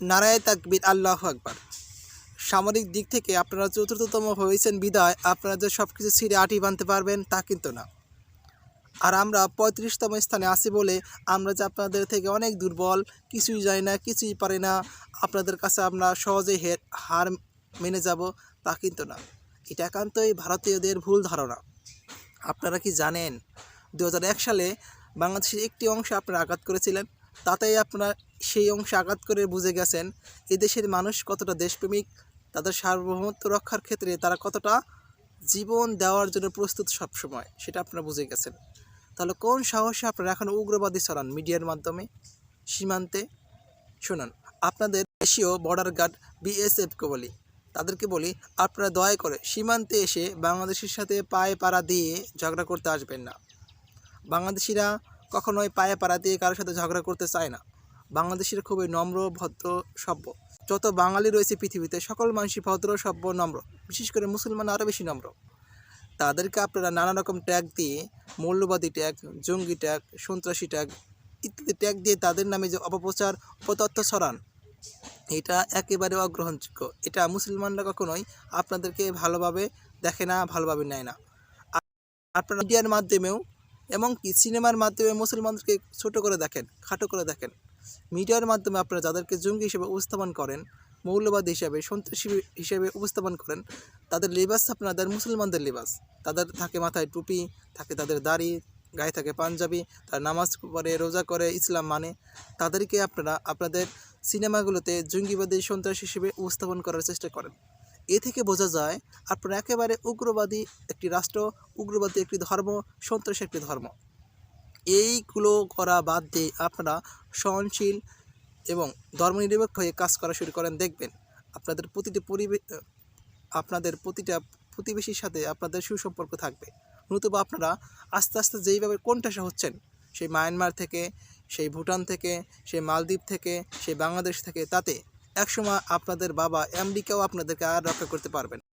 নারায় তাকবির, আল্লাহ আকবার। সামরিক দিক থেকে আপনারা চতুর্থতম হয়েছেন বিদায়, আপনারা যে সব কিছু ছিঁড়ে আটি বানতে পারবেন তা কিন্তু না। আর আমরা পঁয়ত্রিশতম স্থানে আছি বলে আমরা যে আপনাদের থেকে অনেক দুর্বল, কিছুই জানি না, কিছুই পারি না, আপনাদের কাছে আমরা সহজেই হে হার মেনে যাব তা কিন্তু না। এটা একান্তই ভারতীয়দের ভুল ধারণা। আপনারা কি জানেন দু হাজার এক সালে বাংলাদেশের একটি অংশে আপনারা আঘাত করেছিলেন? তাতেই আপনার সেই অংশে আঘাত করে বুঝে গেছেন এদেশের মানুষ কতটা দেশপ্রেমিক, তাদের সার্বভৌমত্ব রক্ষার ক্ষেত্রে তারা কতটা জীবন দেওয়ার জন্য প্রস্তুত সবসময়, সেটা আপনারা বুঝে গেছেন। তাহলে কোন সাহসে আপনারা এখন উগ্রবাদী ছড়ান মিডিয়ার মাধ্যমে? সীমান্তে শুনুন, আপনাদের দেশীয় বর্ডার গার্ড বিএসএফকে বলি, তাদেরকে বলি আপনারা দয়া করে সীমান্তে এসে বাংলাদেশের সাথে পায়ে পাড়া দিয়ে ঝগড়া করতে আসবেন না। বাংলাদেশিরা কখনোই পায়ে পাড়া দিয়ে কারোর সাথে ঝগড়া করতে চায় না। বাংলাদেশের খুবই নম্র, ভদ্র, সভ্য। যত বাঙালি রয়েছে পৃথিবীতে, সকল মানুষই ভদ্র, সভ্য, নম্র। বিশেষ করে মুসলমান আরও বেশি নম্র। তাদেরকে আপনারা নানা রকম ট্যাগ দিয়ে, মৌলবাদী ট্যাগ, জঙ্গি ট্যাগ, সন্ত্রাসী ট্যাগ ইত্যাদি ট্যাগ দিয়ে তাদের নামে যে অপপ্রচার অপতথ্য ছড়ান, এটা একেবারে অগ্রহণযোগ্য। এটা মুসলমানরা কখনোই আপনাদেরকে ভালোভাবে দেখে না, ভালোভাবে নেয় না। আপনারা মিডিয়ার মাধ্যমেও এমনকি সিনেমার মাধ্যমে মুসলমানদেরকে ছোট করে দেখেন, খাটো করে দেখেন। মিডিয়ার মাধ্যমে আপনারা যাদেরকে জঙ্গি হিসেবে উপস্থাপন করেন, মৌলবাদী হিসাবে, সন্ত্রাসী হিসেবে উপস্থাপন করেন, তাদের লেবাস আপনাদের মুসলমানদের লেবাস। তাদের থাকে মাথায় টুপি, থাকে তাদের দাড়ি, গায়ে থাকে পাঞ্জাবি, তার নামাজ পড়ে, রোজা করে, ইসলাম মানে। তাদেরকে আপনারা, আপনাদের সিনেমাগুলোতে জঙ্গিবাদী, সন্ত্রাস হিসেবে উপস্থাপন করার চেষ্টা করেন। এ থেকে বোঝা যায়, আপনারা একেবারে উগ্রবাদী একটি রাষ্ট্র, উগ্রবাদী একটি ধর্ম, সন্ত্রাসী একটি ধর্ম। এইগুলো করা বাদ দিয়ে আপনারা সহনশীল এবং ধর্মনিরপেক্ষ হয়ে কাজ করা শুরু করেন, দেখবেন আপনাদের প্রতিটি পরিবেশ আপনাদের প্রতিটা প্রতিবেশীর সাথে আপনাদের সুসম্পর্ক থাকবে। নতুবা আপনারা আস্তে আস্তে যেইভাবে কোনটাসা হচ্ছেন, সেই মায়ানমার থেকে, সেই ভুটান থেকে, সেই মালদ্বীপ থেকে, সেই বাংলাদেশ থেকে, তাতে একসময় আপনাদের বাবা আমেরিকাও আপনাদেরকে আর রক্ষা করতে পারবেন